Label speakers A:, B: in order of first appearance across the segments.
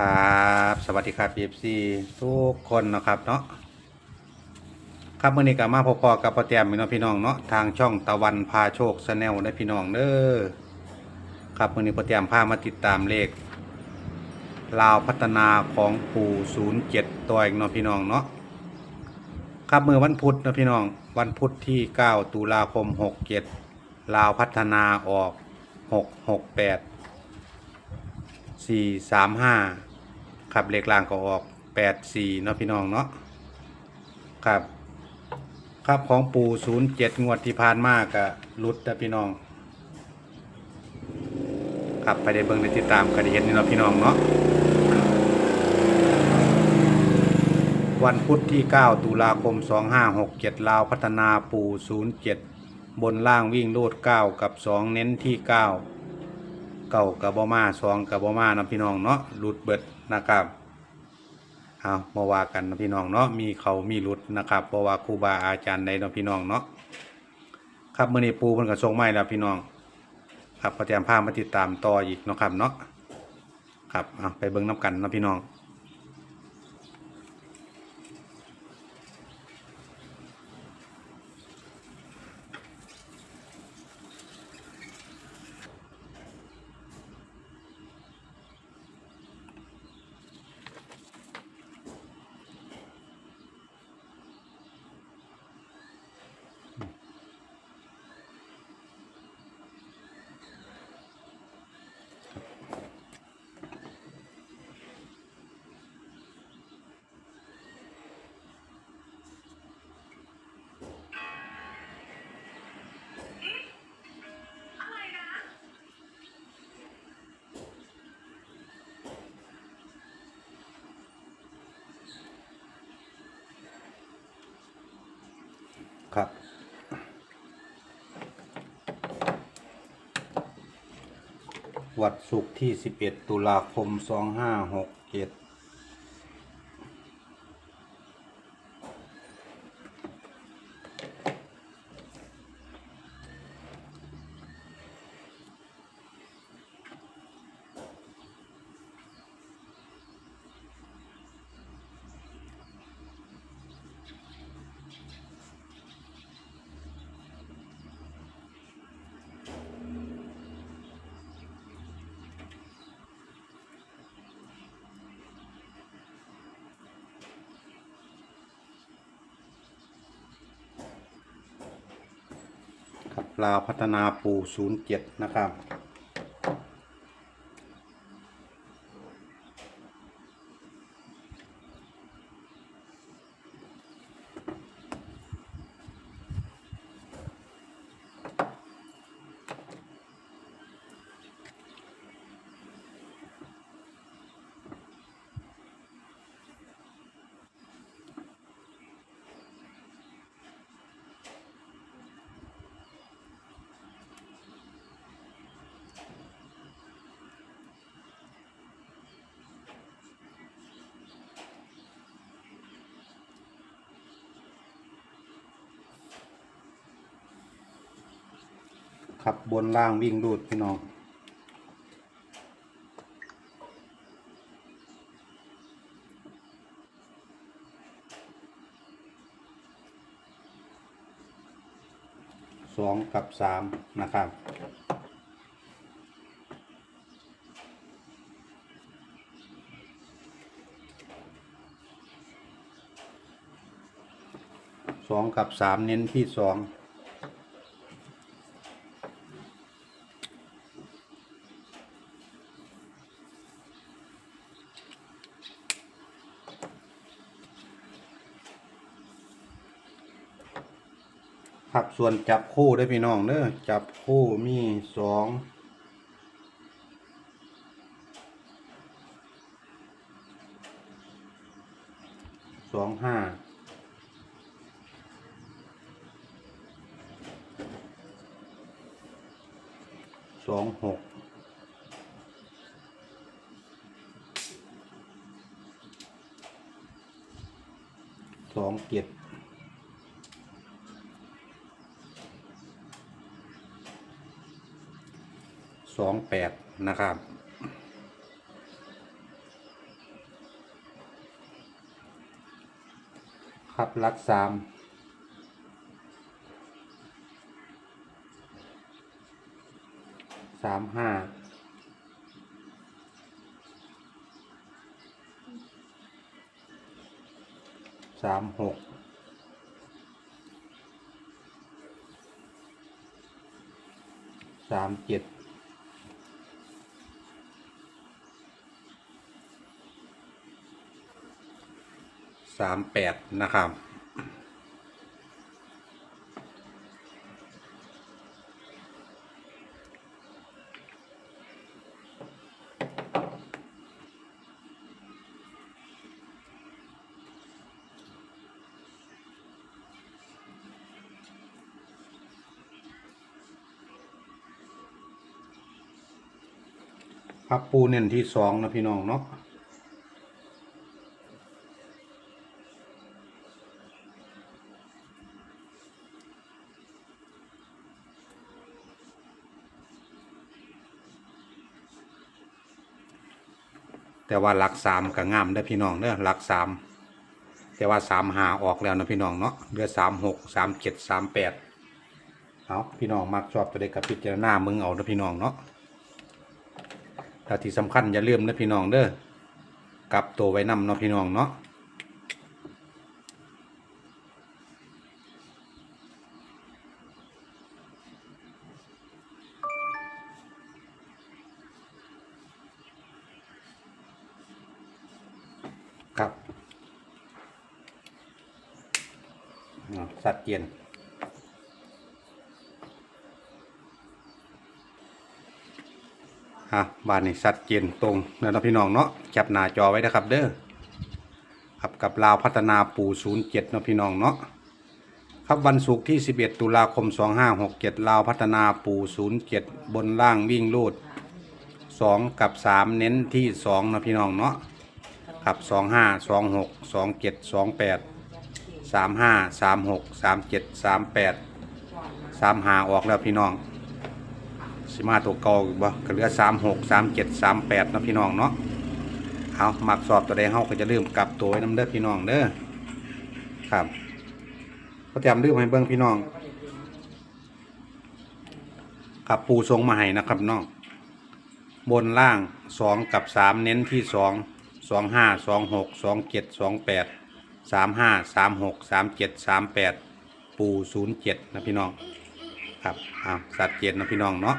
A: ครับสวัสดีครับ FC ทุกคนนะครับเนาะครับเมื่อนี้ก็มาพบๆกับพ่อแต้มพี่น้องพี่น้องเนาะทางช่องตะวันพาโชคแนลได้พี่น้องเด้อครับเมื่อนี้พ่อแต้มพามาติดตามเลขลาวพัฒนาของปู่07ตัวเองเนาะพี่น้องเนาะครับเมื่อวันพุธเนาะพี่น้องวันพุธที่ 9 ตุลาคม 67 ลาวพัฒนาออก 668 สี่สามห้าครับเลขล่างก็ออกแปดสี่เนาะพี่น้องเนาะครับ ครับของปูศูนย์เจ็ดงวดที่ผ่านมากะรุดนะพี่น้อง ครับไปได้เบิ่งได้ติดตามกันได้เห็นนี่เนาะพี่น้องเนาะวันพุธที่ 9 ตุลาคม 2567 ลาวพัฒนาปู 07 บนล่างวิ่งโลด 9 กับ 2 เน้นที่ 9 เก่ากับบอมาสองกับบอมานะพี่น้องเนาะหลุดเบิดนะครับเอามาว่ากันนะพี่น้องเนาะมีเขามีหลุดนะครับเพราะว่าครูบาอาจารย์ในนะพี่น้องเนาะครับเมื่อนี้ปูมันก็ส่งไม้แล้วพี่น้อง ครับก็เตรียมผ้ามาติดตามต่ออีกนะครับเนาะครับเอาไปเบิ้งน้ำกันนะพี่น้อง ครับ วัดศุกร์ที่ 11 ตุลาคม 2567 ลาวพัฒนาปู07 นะครับ ครับบนล่างวิ่งรูดพี่น้องสองกับสามนะครับสองกับสามเน้นที่สอง ครับส่วนจับคู่ได้พี่น้องเด้อจับคู่มีสองสองห้าสองหกสองเจ็ด สองแปดนะครับ ครับลักสามสามห้าสามหกสามเจ็ดามแปดนะครับ ครับปูเน้นที่สองนะพี่น้องเนาะ แต่ว่าหลักสามก็งามได้พี่น้องเด้อหลักสามแต่ว่าสามหาออกแล้วนะพี่น้องเนาะเหลือสามหกสามเจ็ดสามแปดเอาพี่น้องมักชอบตัวเด็กกับพิจารณามึงเอานะพี่น้องเนาะแต่ที่สำคัญอย่าลืมนะพี่น้องเด้อกลับตัวไว้นำเนาะพี่น้องเนาะ สัตว์เกียนฮะบ้านนี้ชัดเจนตรงเนาะพี่น้องเนาะแคปหน้าจอไว้นะครับเด้อครับกับลาวพัฒนาปู่07เจ็ดนาะพี่น้องเนาะครับวันศุกร์ที่ 11 ตุลาคม 2567 ลาวพัฒนาปู่07 บนล่างวิ่งลูด 2 กับ 3 เน้นที่ 2 นะพี่น้องเนาะครับ 25 26 27 28 35 36 37 38 35ออกแล้วพี่น้องสิมาตัวเก่าอีกบ่ก็เหลือสามหกสามเจ็ดสามแปดนะพี่น้องเนาะเอามักสอบตัวใดเฮาก็จะลืมกลับตัวไว้น้ำเด้อพี่น้องเด้อครับก็เตรียมลืมให้เบิ่งพี่น้องครับปูทรงมาให้นะครับน้องบนล่างสองกับสามเน้นที่สองสองห้าสองหกสองเจ็ดสองแปด สามห้าสามหกสามเจ็ดสามแปดปูศูนย์เจ็ดนะพี่น้องครับอ้าวสัตว์เจ็ดนะพี่น้องเนาะ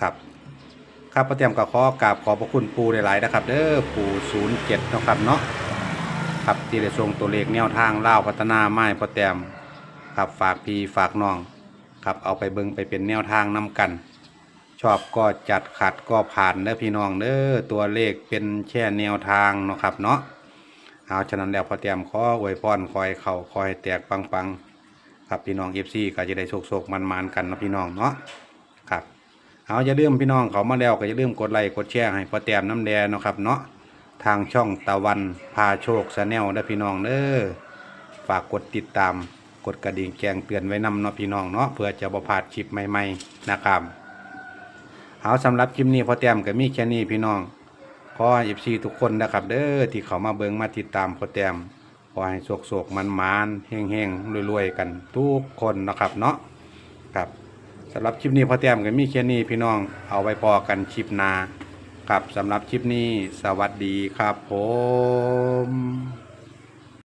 A: ครับครับประเตรียมกับขอกราบขอบพระคุณปูหลายๆนะครับเด้อปูศูนย์เจ็ดนะครับเนาะครับที่ได้ส่งตัวเลขแนวทางเล่าพัฒนาไม้ประเตรียมครับฝากพี่ฝากน้องครับเอาไปเบิงไปเป็นแนวทางนำกัน ชอบก็จัดขัดก็ผ่านเด้อพี่น้องเด้อตัวเลขเป็นแค่แนวทางเนาะครับเนาะ เอาฉะนั้นแล้วพอเตรียมขออวยพรคอยเข่าคอยแตกปังๆครับพี่น้องเอฟซีก็จะได้โชคๆมันๆกันนะพี่น้องเนาะครับเอาอย่าลืมพี่น้องเขามาแล้วก็อย่าลืมกดไลค์กดแชร์ให้พอแต้มน้ำแดงเนาะครับเนาะทางช่องตะวันพาโชคชาแนลได้พี่น้องเด้อฝากกดติดตามกดกระดิ่งแจ้งเตือนไว้นำเนาะพี่น้องเนาะเพื่อจะบ่พลาดคลิปใหม่ๆนะครับเอาสำหรับคลิปนี้พอแต้มก็มีแค่นี้พี่น้อง ขอเอฟซีทุกคนนะครับ เด้อที่เขามาเบิงมาติดตามพอแต้มขอให้โศกโศกมันมานๆเฮงเฮงๆรวยๆกันทุกคนนะครับเนาะครับสำหรับคลิปนี้พอแต้มก็มีแค่นี้พี่น้องเอาไว้พอกันคลิปหนาครับสำหรับคลิปนี้สวัสดีครับผม